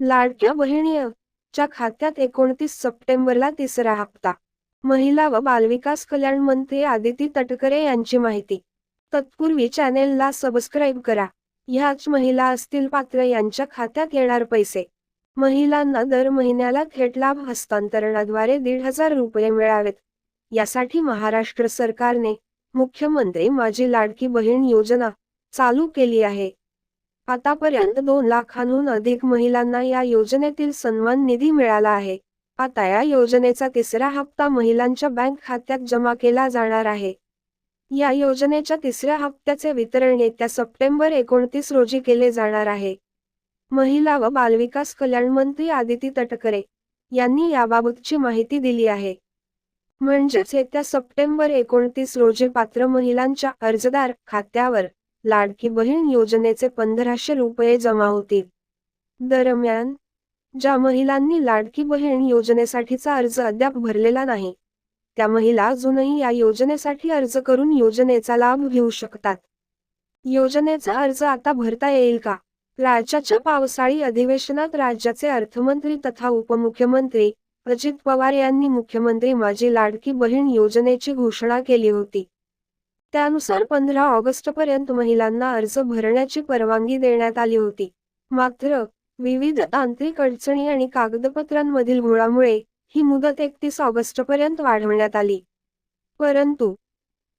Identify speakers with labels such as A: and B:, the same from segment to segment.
A: लाडक्या बहिणीच्या खात्यात एकोणतीस सप्टेंबरला तिसरा हप्ता. महिला व बालविकास कल्याण मंत्री आदिती तटकरे यांची माहिती. तत्पूर्वी चॅनेलला सबस्क्राईब करा. ह्याच महिला असतील पात्र यांच्या खात्यात येणार पैसे. महिलांना दर महिन्याला थेट लाभ हस्तांतरणाद्वारे दीड हजार रुपये मिळावेत. यासाठी महाराष्ट्र सरकारने मुख्यमंत्री माझी लाडकी बहीण योजना चालू केली आहे. आतापर्यंत दोन लाखांहून अधिक महिलांना या योजनेतील सन्मान निधी मिळाला आहे. आता या योजनेचा तिसरा हप्ता महिलांच्या बँक खात्यात जमा केला जाणार आहे. या योजनेच्या तिसऱ्या हप्त्याचे वितरण येत्या सप्टेंबर एकोणतीस रोजी केले जाणार आहे. महिला व बालविकास कल्याण मंत्री आदिती तटकरे यांनी याबाबतची माहिती दिली आहे. म्हणजेच येत्या सप्टेंबर एकोणतीस रोजी पात्र महिलांच्या अर्जदार खात्यावर लाडकी बहीण योजनेचे पंधराशे रुपये जमा होतील दरम्यान ज्या महिलांनी लाडकी बहीण योजनेसाठीचा अर्ज अद्याप भरलेला नाही त्या महिला अजूनही या योजनेसाठी अर्ज करून योजनेचा लाभ घेऊ शकतात. योजनेचा अर्ज आता भरता येईल का? राज्याच्या पावसाळी अधिवेशनात राज्याचे अर्थमंत्री तथा उपमुख्यमंत्री अजित पवार यांनी मुख्यमंत्री माझी लाडकी बहीण योजनेची घोषणा केली होती. त्यानुसार पंधरा ऑगस्ट पर्यंत महिलांना अर्ज भरण्याची परवानगी देण्यात आली होती. मात्र विविध तांत्रिक अडचणी आणि कागदपत्रांमधील घोळामुळे ही मुदत एकतीस ऑगस्ट पर्यंत वाढवण्यात आली. परंतु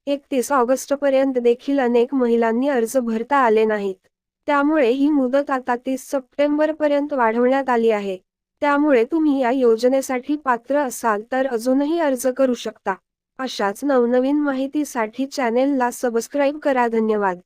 A: एकतीस ऑगस्ट पर्यंत देखील अनेक महिलांनी अर्ज भरता आले नाहीत. त्यामुळे ही मुदत आता तीस सप्टेंबर पर्यंत वाढवण्यात आली आहे. त्यामुळे तुम्ही या योजनेसाठी पात्र असाल तर अजूनही अर्ज करू शकता. अशाच नवनवीन माहितीसाठी चॅनेलला सबस्क्राईब करा. धन्यवाद.